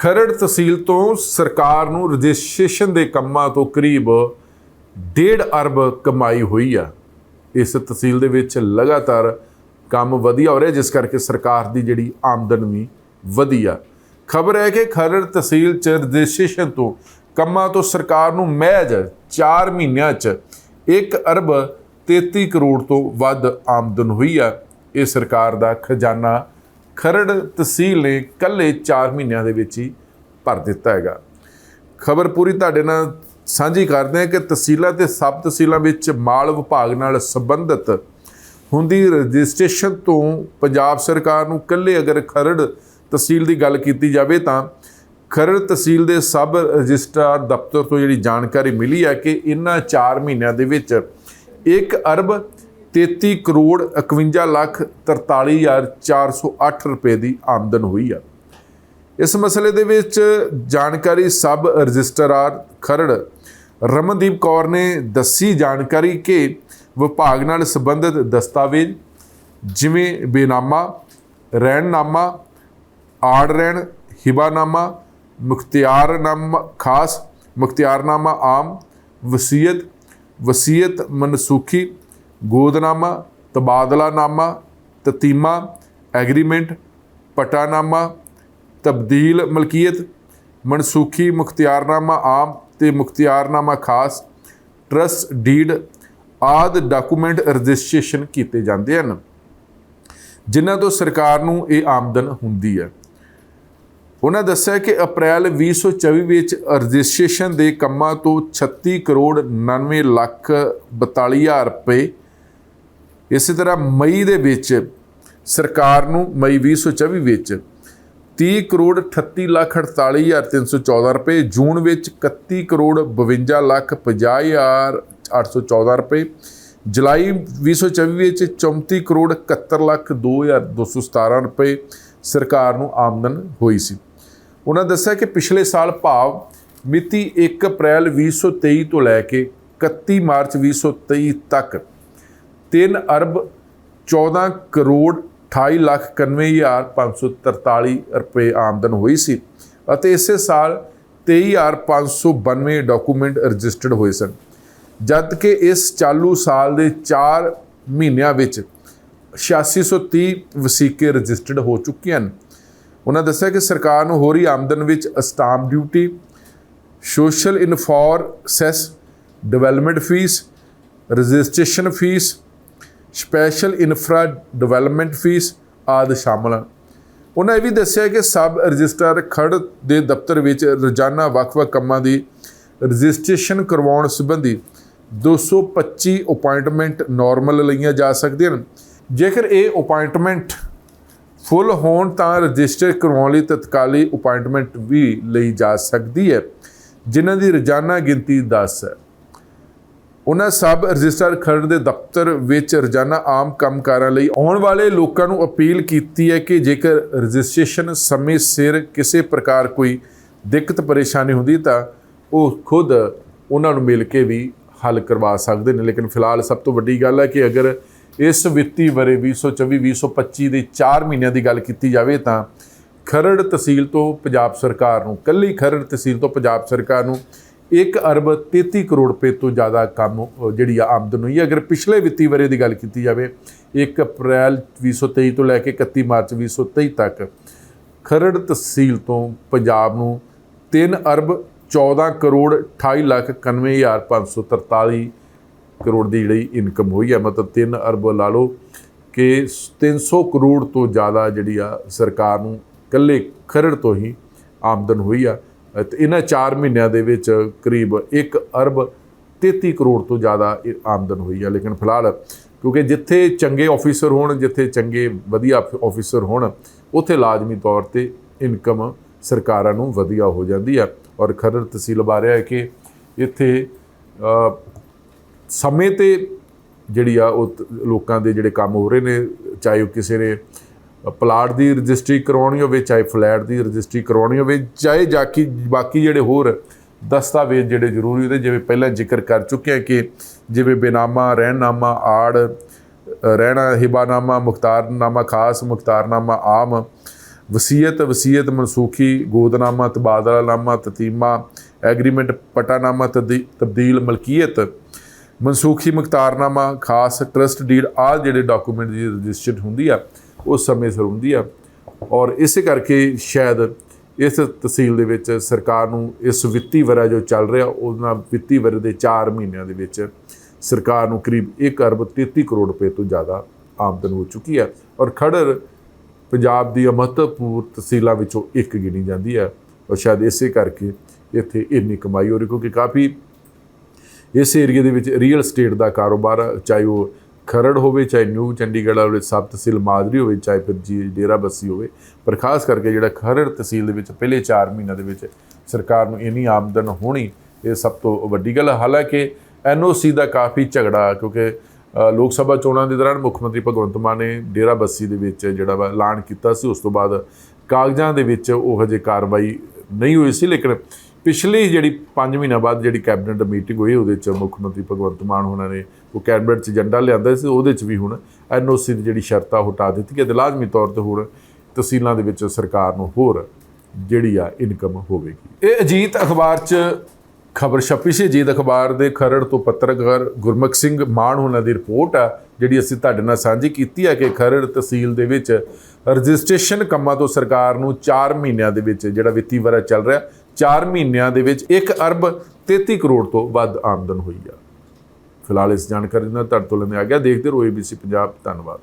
ਖਰੜ ਤਹਿਸੀਲ ਤੋਂ ਸਰਕਾਰ ਨੂੰ ਰਜਿਸਟ੍ਰੇਸ਼ਨ ਦੇ ਕੰਮਾਂ ਤੋਂ ਕਰੀਬ 1.5 ਅਰਬ ਕਮਾਈ ਹੋਈ ਆ। ਇਸ ਤਹਿਸੀਲ ਦੇ ਵਿੱਚ ਲਗਾਤਾਰ ਕੰਮ ਵਧੀਆ ਹੋ ਰਿਹਾ, ਜਿਸ ਕਰਕੇ ਸਰਕਾਰ ਦੀ ਜਿਹੜੀ ਆਮਦਨ ਵੀ ਵਧੀਆ। ਖਬਰ ਹੈ ਕਿ ਖਰੜ ਤਹਿਸੀਲ ਚ ਰਜਿਸਟ੍ਰੇਸ਼ਨ ਤੋਂ ਕੰਮਾਂ ਤੋਂ ਸਰਕਾਰ ਨੂੰ ਮਹਿਜ 4 ਮਹੀਨਿਆਂ ਚ 1 ਅਰਬ 33 ਕਰੋੜ ਤੋਂ ਵੱਧ ਆਮਦਨ ਹੋਈ ਆ। ਇਹ ਸਰਕਾਰ ਦਾ ਖਜ਼ਾਨਾ ਖਰੜ ਤਹਿਸੀਲ ਨੇ ਕੱਲੇ 4 ਮਹੀਨਿਆਂ ਦੇ ਵਿੱਚ ਹੀ ਭਰ ਦਿੱਤਾ ਹੈਗਾ। ਖਬਰ ਪੂਰੀ ਤੁਹਾਡੇ ਨਾਲ ਸਾਂਝੀ ਕਰਦੇ ਹਾਂ ਕਿ ਤਹਿਸੀਲਾਂ ਤੇ ਸਬ ਤਹਿਸੀਲਾਂ ਵਿੱਚ ਮਾਲ ਵਿਭਾਗ ਨਾਲ ਸੰਬੰਧਿਤ ਹੁੰਦੀ ਰਜਿਸਟ੍ਰੇਸ਼ਨ ਤੋਂ ਪੰਜਾਬ ਸਰਕਾਰ ਨੂੰ ਕੱਲੇ ਅਗਰ ਖਰੜ ਤਹਿਸੀਲ ਦੀ ਗੱਲ ਕੀਤੀ ਜਾਵੇ ਤਾਂ ਖਰੜ ਤਹਿਸੀਲ ਦੇ ਸਬ ਰਜਿਸਟਰਾਰ ਦਫ਼ਤਰ ਤੋਂ ਜਿਹੜੀ ਜਾਣਕਾਰੀ ਮਿਲੀ ਹੈ ਕਿ ਇਹਨਾਂ 4 ਮਹੀਨਿਆਂ ਦੇ ਵਿੱਚ 1 ਅਰਬ 33 ਕਰੋੜ 51 ਲੱਖ 43408 ਰੁਪਏ ਦੀ ਆਮਦਨ ਹੋਈ ਆ। ਇਸ ਮਸਲੇ ਦੇ ਵਿੱਚ ਜਾਣਕਾਰੀ ਸਬ ਰਜਿਸਟਰਾਰ ਖਰੜ ਰਮਨਦੀਪ ਕੌਰ ਨੇ ਦੱਸੀ ਜਾਣਕਾਰੀ ਕਿ ਵਿਭਾਗ ਨਾਲ ਸੰਬੰਧਿਤ ਦਸਤਾਵੇਜ਼ ਜਿਵੇਂ ਬੇਨਾਮਾ, ਰਹਿਣਨਾਮਾ, ਆੜ ਰਹਿਣ, ਹਿਬਾਨਾਮਾ, ਮੁਖਤਿਆਰਨਾਮਾ ਖਾਸ, ਮੁਖਤਿਆਰਨਾਮਾ ਆਮ, ਵਸੀਅਤ ਵਸੀਅਤ ਮਨਸੂਖੀ ਗੋਦਨਾਮਾ, ਤਬਾਦਲਾਨਾਮਾ, ਤਤੀਮਾ, ਐਗਰੀਮੈਂਟ, ਪਟਾਨਾਮਾ, ਤਬਦੀਲ ਮਲਕੀਅਤ, ਮਨਸੂਖੀ ਮੁਖਤਿਆਰਨਾਮਾ ਆਮ ਤੇ ਮੁਖਤਿਆਰਨਾਮਾ ਖਾਸ, ਟਰਸਟ ਡੀਡ ਆਦ ਡਾਕੂਮੈਂਟ ਰਜਿਸਟ੍ਰੇਸ਼ਨ ਕੀਤੇ ਜਾਂਦੇ ਹਨ। ਜਿਨ੍ਹਾਂ ਤੋਂ ਸਰਕਾਰ ਨੂੰ ਇਹ ਆਮਦਨ ਹੁੰਦੀ ਹੈ। ਉਹਨਾਂ ਦੱਸਿਆ ਕਿ ਅਪ੍ਰੈਲ 2024 ਵਿੱਚ ਰਜਿਸਟ੍ਰੇਸ਼ਨ ਦੇ ਕੰਮਾਂ ਤੋਂ 36 ਕਰੋੜ 99 ਲੱਖ 42 ਹਜ਼ਾਰ ਰੁਪਏ ਇਸੇ ਤਰ੍ਹਾਂ ਮਈ ਦੇ ਵਿੱਚ ਸਰਕਾਰ ਨੂੰ ਮਈ 2024 ਵਿੱਚ 30 ਕਰੋੜ 38 ਲੱਖ 48 ਹਜ਼ਾਰ 314 ਰੁਪਏ, ਜੂਨ ਵਿੱਚ 31 ਕਰੋੜ 52 ਲੱਖ 50 ਹਜ਼ਾਰ 814 ਰੁਪਏ, ਜੁਲਾਈ 2024 ਵਿੱਚ 34 ਕਰੋੜ 71 ਲੱਖ 2217 ਰੁਪਏ ਸਰਕਾਰ ਨੂੰ ਆਮਦਨ ਹੋਈ ਸੀ। ਉਹਨਾਂ ਦੱਸਿਆ ਕਿ ਪਿਛਲੇ ਸਾਲ ਭਾਵ ਮਿਤੀ 1 ਅਪ੍ਰੈਲ 2023 ਤੋਂ ਲੈ ਕੇ 31 ਮਾਰਚ 2023 ਤੱਕ 3 ਅਰਬ 14 ਕਰੋੜ 28 ਲੱਖ 91543 ਰੁਪਏ ਆਮਦਨ ਹੋਈ ਸੀ ਅਤੇ ਇਸੇ ਸਾਲ 23592 ਡਾਕੂਮੈਂਟ ਰਜਿਸਟਰਡ ਹੋਏ ਸਨ। ਜਦ ਕਿ ਇਸ ਚਾਲੂ ਸਾਲ ਦੇ 4 ਮਹੀਨਿਆਂ ਵਿੱਚ 8630 ਵਸੀਕੇ ਰਜਿਸਟਰਡ ਹੋ ਚੁੱਕੇ ਹਨ। ਉਹਨਾਂ ਦੱਸਿਆ ਕਿ ਸਰਕਾਰ ਨੂੰ ਹੋ ਰਹੀ ਆਮਦਨ ਵਿੱਚ stamp duty, social ਇਨਫੋਰਸੈਸ, development fees, registration fees special infra development fees ਆਦਿ ਸ਼ਾਮਲ ਹਨ। ਉਹਨਾਂ ਇਹ ਵੀ ਦੱਸਿਆ ਕਿ ਸਬ ਰਜਿਸਟਰ ਖੜ ਦੇ ਦਫ਼ਤਰ ਵਿੱਚ ਰੋਜ਼ਾਨਾ ਵੱਖ-ਵੱਖ ਕੰਮਾਂ ਦੀ ਰਜਿਸਟ੍ਰੇਸ਼ਨ ਕਰਵਾਉਣ ਸੰਬੰਧੀ 225 ਅਪਾਇੰਟਮੈਂਟ ਨਾਰਮਲ ਲਈਆਂ ਜਾ ਸਕਦੀਆਂ ਹਨ। ਜੇਕਰ ਇਹ ਅਪਾਇੰਟਮੈਂਟ ਫੁੱਲ ਹੋਣ ਤਾਂ ਰਜਿਸਟਰ ਕਰਵਾਉਣ ਲਈ ਤਤਕਾਲੀ ਅਪਾਇੰਟਮੈਂਟ ਵੀ ਲਈ ਜਾ ਸਕਦੀ ਹੈ, ਜਿਨ੍ਹਾਂ ਦੀ ਰੋਜ਼ਾਨਾ ਗਿਣਤੀ 10 ਹੈ। ਉਹਨਾਂ ਸਬ ਰਜਿਸਟਰ ਖਰੜ ਦੇ ਦਫ਼ਤਰ ਵਿੱਚ ਰੋਜ਼ਾਨਾ ਆਮ ਕੰਮਕਾਰਾਂ ਲਈ ਆਉਣ ਵਾਲੇ ਲੋਕਾਂ ਨੂੰ ਅਪੀਲ ਕੀਤੀ ਹੈ ਕਿ ਜੇਕਰ ਰਜਿਸਟ੍ਰੇਸ਼ਨ ਸਮੇਂ ਸਿਰ ਕਿਸੇ ਪ੍ਰਕਾਰ ਕੋਈ ਦਿੱਕਤ ਪਰੇਸ਼ਾਨੀ ਹੁੰਦੀ ਤਾਂ ਉਹ ਖੁਦ ਉਹਨਾਂ ਨੂੰ ਮਿਲ ਕੇ ਵੀ ਹੱਲ ਕਰਵਾ ਸਕਦੇ ਨੇ। ਲੇਕਿਨ ਫਿਲਹਾਲ ਸਭ ਤੋਂ ਵੱਡੀ ਗੱਲ ਹੈ ਕਿ ਅਗਰ ਇਸ ਵਿੱਤੀ ਵਰੇ 2024-2025 ਦੇ 4 ਮਹੀਨਿਆਂ ਦੀ ਗੱਲ ਕੀਤੀ ਜਾਵੇ ਤਾਂ ਖਰੜ ਤਹਿਸੀਲ ਤੋਂ ਪੰਜਾਬ ਸਰਕਾਰ ਨੂੰ, ਕੱਲੀ ਖਰੜ ਤਹਿਸੀਲ ਤੋਂ ਪੰਜਾਬ ਸਰਕਾਰ ਨੂੰ 1 ਅਰਬ 33 ਕਰੋੜ ਰੁਪਏ ਤੋਂ ਜ਼ਿਆਦਾ ਕੰਮ ਜਿਹੜੀ ਆ ਆਮਦਨ ਹੋਈ ਹੈ। ਅਗਰ ਪਿਛਲੇ ਵਿੱਤੀ ਵਰੇ ਦੀ ਗੱਲ ਕੀਤੀ ਜਾਵੇ 1 ਅਪ੍ਰੈਲ 2023 ਤੋਂ ਲੈ ਕੇ 31 ਮਾਰਚ 2023 ਤੱਕ ਖਰੜ ਤਹਿਸੀਲ ਤੋਂ ਪੰਜਾਬ ਨੂੰ 3 ਅਰਬ 14 ਕਰੋੜ 28 ਲੱਖ 91543 ਕਰੋੜ ਦੀ ਜਿਹੜੀ ਇਨਕਮ ਹੋਈ ਹੈ। ਮਤਲਬ 3 ਅਰਬ ਲਾ ਲਓ ਕਿ 300 ਕਰੋੜ ਤੋਂ ਜ਼ਿਆਦਾ ਜਿਹੜੀ ਆ ਸਰਕਾਰ ਨੂੰ ਇਕੱਲੇ ਖਰੜ ਤੋਂ ਹੀ ਆਮਦਨ ਹੋਈ ਆ। ਤੇ ਇਹਨਾਂ 4 ਮਹੀਨਿਆਂ ਦੇ ਵਿੱਚ ਕਰੀਬ 1 ਅਰਬ 33 ਕਰੋੜ ਤੋਂ ਜ਼ਿਆਦਾ ਇਹ ਆਮਦਨ ਹੋਈ ਆ। ਲੇਕਿਨ ਫਿਲਹਾਲ ਕਿਉਂਕਿ ਜਿੱਥੇ ਚੰਗੇ ਆਫੀਸਰ ਹੋਣ, ਜਿੱਥੇ ਚੰਗੇ ਵਧੀਆ ਆਫੀਸਰ ਹੋਣ, ਉੱਥੇ ਲਾਜ਼ਮੀ ਤੌਰ ਤੇ ਇਨਕਮ ਸਰਕਾਰਾਂ ਨੂੰ ਵਧੀਆ ਹੋ ਜਾਂਦੀ ਆ। ਔਰ ਖਰੜ ਤਹਿਸੀਲ ਬਾਰੇ ਹੈ ਕਿ ਇੱਥੇ ਸਮੇਂ ਤੇ ਜਿਹੜੀ ਆ ਉਹ ਲੋਕਾਂ ਦੇ ਜਿਹੜੇ ਕੰਮ ਹੋ ਰਹੇ ਨੇ, ਚਾਹੇ ਉਹ ਕਿਸੇ ਨੇ ਪਲਾਟ ਦੀ ਰਜਿਸਟਰੀ ਕਰਵਾਉਣੀ ਹੋਵੇ, ਚਾਹੇ ਫਲੈਟ ਦੀ ਰਜਿਸਟਰੀ ਕਰਵਾਉਣੀ ਹੋਵੇ, ਚਾਹੇ ਜਾਕੀ, ਬਾਕੀ ਜਿਹੜੇ ਹੋਰ ਦਸਤਾਵੇਜ਼ ਜਿਹੜੇ ਜ਼ਰੂਰੀ ਹੁੰਦੇ, ਜਿਵੇਂ ਪਹਿਲਾਂ ਜ਼ਿਕਰ ਕਰ ਚੁੱਕੇ ਹਾਂ ਕਿ ਜਿਵੇਂ ਬੇਨਾਮਾ ਰਹਿਨਾਮਾ ਆੜ ਰਹਿਣਾ, ਹਿਬਾਨਾਮਾ, ਮੁਖਤਾਰਨਾਮਾ, ਖਾਸ ਮੁਖਤਾਰਨਾਮਾ, ਆਮ, ਵਸੀਅਤ ਵਸੀਅਤ ਮਨਸੂਖੀ, ਗੋਦਨਾਮਾ, ਤਬਾਦਲਾਨਾਮਾ, ਤਤੀਮਾ, ਐਗਰੀਮੈਂਟ, ਪਟਾਨਾਮਾ ਤਬਦੀ- ਤਬਦੀਲ, ਮਲਕੀਅਤ, ਮਨਸੂਖੀ, ਮੁਖਤਾਰਨਾਮਾ, ਖਾਸ, ਟਰਸਟ, ਡੀਡ ਆ ਜਿਹੜੇ ਡਾਕੂਮੈਂਟ ਦੀ ਰਜਿਸਟਰਡ ਹੁੰਦੀ ਆ ਉਸ ਸਮੇਂ ਸਿਰ ਹੁੰਦੀ ਆ। ਔਰ ਇਸੇ ਕਰਕੇ ਸ਼ਾਇਦ ਇਸ ਤਹਿਸੀਲ ਦੇ ਵਿੱਚ ਸਰਕਾਰ ਨੂੰ ਇਸ ਵਿੱਤੀ ਵਰ੍ਹਾ ਜੋ ਚੱਲ ਰਿਹਾ, ਉਹਨਾਂ ਵਿੱਤੀ ਵਰ੍ਹੇ ਦੇ 4 ਮਹੀਨਿਆਂ ਦੇ ਵਿੱਚ ਸਰਕਾਰ ਨੂੰ ਕਰੀਬ 1 ਅਰਬ 33 ਕਰੋੜ ਰੁਪਏ ਤੋਂ ਜ਼ਿਆਦਾ ਆਮਦਨ ਹੋ ਚੁੱਕੀ ਹੈ ਔਰ ਖੜਰ ਪੰਜਾਬ ਦੀ ਮਹੱਤਵਪੂਰਨ ਤਹਿਸੀਲਾਂ ਵਿੱਚੋਂ ਇੱਕ ਗਿਣੀ ਜਾਂਦੀ ਹੈ ਔਰ ਸ਼ਾਇਦ ਇਸੇ ਕਰਕੇ ਇੱਥੇ ਇੰਨੀ ਕਮਾਈ ਹੋ ਰਹੀ, ਕਿਉਂਕਿ ਕਾਫੀ ਇਸ ਏਰੀਆ ਦੇ ਵਿੱਚ ਰੀਅਲ ਸਟੇਟ ਦਾ ਕਾਰੋਬਾਰ ਚਾਹੇ ਉਹ ਖਰੜ ਹੋਵੇ, ਚਾਹੇ ਨਿਊ ਚੰਡੀਗੜ੍ਹ ਹੋਵੇ ਸਬ ਤਹਿਸੀਲ ਮਾਦਰੀ ਹੋਵੇ, ਚਾਹੇ ਫਿਰ ਜੀ ਡੇਰਾ ਬੱਸੀ ਹੋਵੇ, ਪਰ ਖਾਸ ਕਰਕੇ ਜਿਹੜਾ ਖਰੜ ਤਹਿਸੀਲ ਦੇ ਵਿੱਚ ਪਹਿਲੇ 4 ਮਹੀਨਿਆਂ ਦੇ ਵਿੱਚ ਸਰਕਾਰ ਨੂੰ ਇੰਨੀ ਆਮਦਨ ਹੋਣੀ, ਇਹ ਸਭ ਤੋਂ ਵੱਡੀ ਗੱਲ ਹੈ ਹਾਲਾਂਕਿ ਐਨਓਸੀ ਦਾ ਕਾਫੀ ਝਗੜਾ, ਕਿਉਂਕਿ ਲੋਕ ਸਭਾ ਚੋਣਾਂ ਦੇ ਦੌਰਾਨ ਮੁੱਖ ਮੰਤਰੀ ਭਗਵੰਤ ਮਾਨ ਨੇ ਡੇਰਾ ਬੱਸੀ ਦੇ ਵਿੱਚ ਜਿਹੜਾ ਵਾ ਐਲਾਨ ਕੀਤਾ ਸੀ, ਉਸ ਤੋਂ ਬਾਅਦ ਕਾਗਜ਼ਾਂ ਦੇ ਵਿੱਚ ਉਹ ਹਜੇ ਕਾਰਵਾਈ ਨਹੀਂ ਹੋਈ ਸੀ, ਲੇਕਿਨ ਪਿਛਲੀ ਜਿਹੜੀ 5 ਮਹੀਨਾ ਬਾਅਦ ਜਿਹੜੀ ਕੈਬਨਿਟ ਮੀਟਿੰਗ ਹੋਈ, ਉਹਦੇ ਚ ਮੁੱਖ ਮੰਤਰੀ ਭਗਵੰਤ ਮਾਨ ਹੋਣਾ ਨੇ, ਉਹ ਕੈਬਨਿਟ ਚ ਏਜੰਡਾ ਲਿਆਂਦਾ ਸੀ, ਉਹਦੇ ਚ ਵੀ ਹੁਣ ਐਨਓਸੀ ਦੀ ਜਿਹੜੀ ਸ਼ਰਤਾਂ ਉਹ ਹਟਾ ਦਿੱਤੀ ਹੈ। ਤੇ ਲਾਜ਼ਮੀ ਤੌਰ ਤੇ ਹੁਣ ਤਹਿਸੀਲਾਂ ਦੇ ਵਿੱਚ ਸਰਕਾਰ ਨੂੰ ਹੋਰ ਜਿਹੜੀ ਆ ਇਨਕਮ ਹੋਵੇਗੀ। ਇਹ ਅਜੀਤ ਅਖਬਾਰ ਚ ਖਬਰ ਛਪੀ ਸੀ। ਅਜੀਤ ਅਖਬਾਰ ਦੇ ਖਰੜ ਤੋਂ ਪੱਤਰਕਾਰ ਗੁਰਮੁਖ ਸਿੰਘ ਮਾਨ ਉਹਨਾਂ ਦੀ ਰਿਪੋਰਟ ਆ, ਜਿਹੜੀ ਅਸੀਂ ਤੁਹਾਡੇ ਨਾਲ ਸਾਂਝੀ ਕੀਤੀ ਹੈ ਕਿ ਖਰੜ ਤਹਿਸੀਲ ਦੇ ਵਿੱਚ ਰਜਿਸਟ੍ਰੇਸ਼ਨ ਕੰਮਾਂ ਤੋਂ ਸਰਕਾਰ ਨੂੰ 4 ਮਹੀਨਿਆਂ ਦੇ ਵਿੱਚ ਜਿਹੜਾ ਵਿੱਤੀ ਵਰ੍ਹਾ ਚੱਲ ਰਿਹਾ 4 ਮਹੀਨਿਆਂ ਦੇ ਵਿੱਚ 1 ਅਰਬ 33 ਕਰੋੜ ਤੋਂ ਵੱਧ ਆਮਦਨ ਹੋਈ ਆ। ਫਿਲਹਾਲ ਇਸ ਜਾਣਕਾਰੀ ਨਾਲ ਤੁਹਾਡੇ ਤੋਂ ਲੈਂਦੇ ਆ ਗਿਆ। ਦੇਖਦੇ ਰਹੋ ABC ਪੰਜਾਬ। ਧੰਨਵਾਦ।